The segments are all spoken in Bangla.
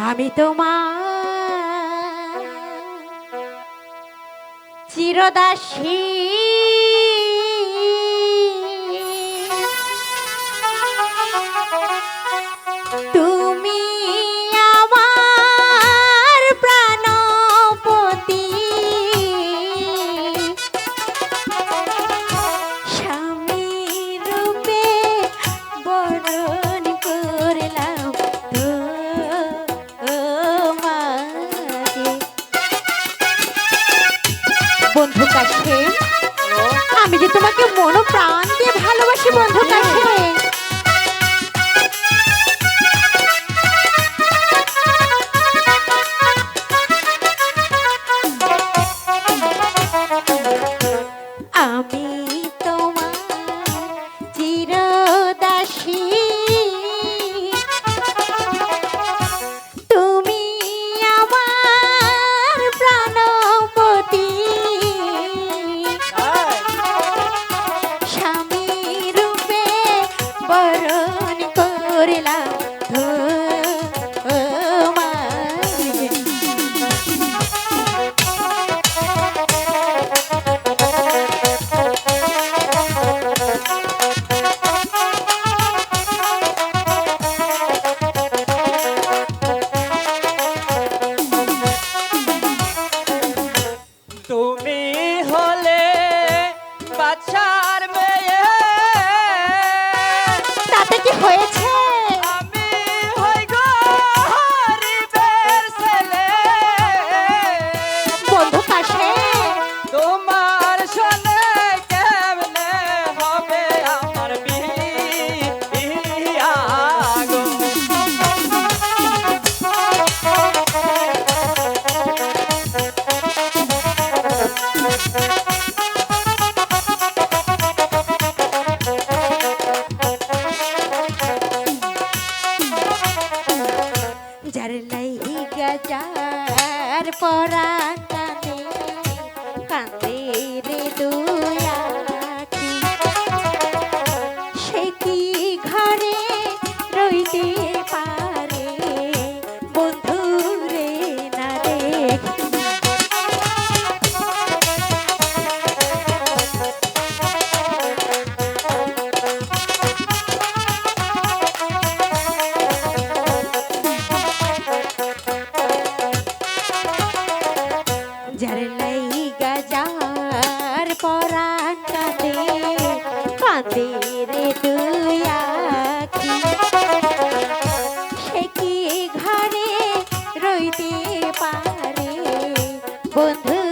আমি তোমার চিরদাসী কাছে আমি যে তোমাকে মনো প্রাণ দিয়ে ভালোবাসি বন্ধু কাছে। পরাণ 滚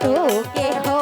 তো কেহ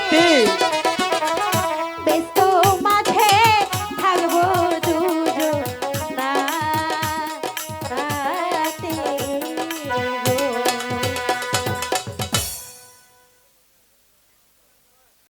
সত্যি?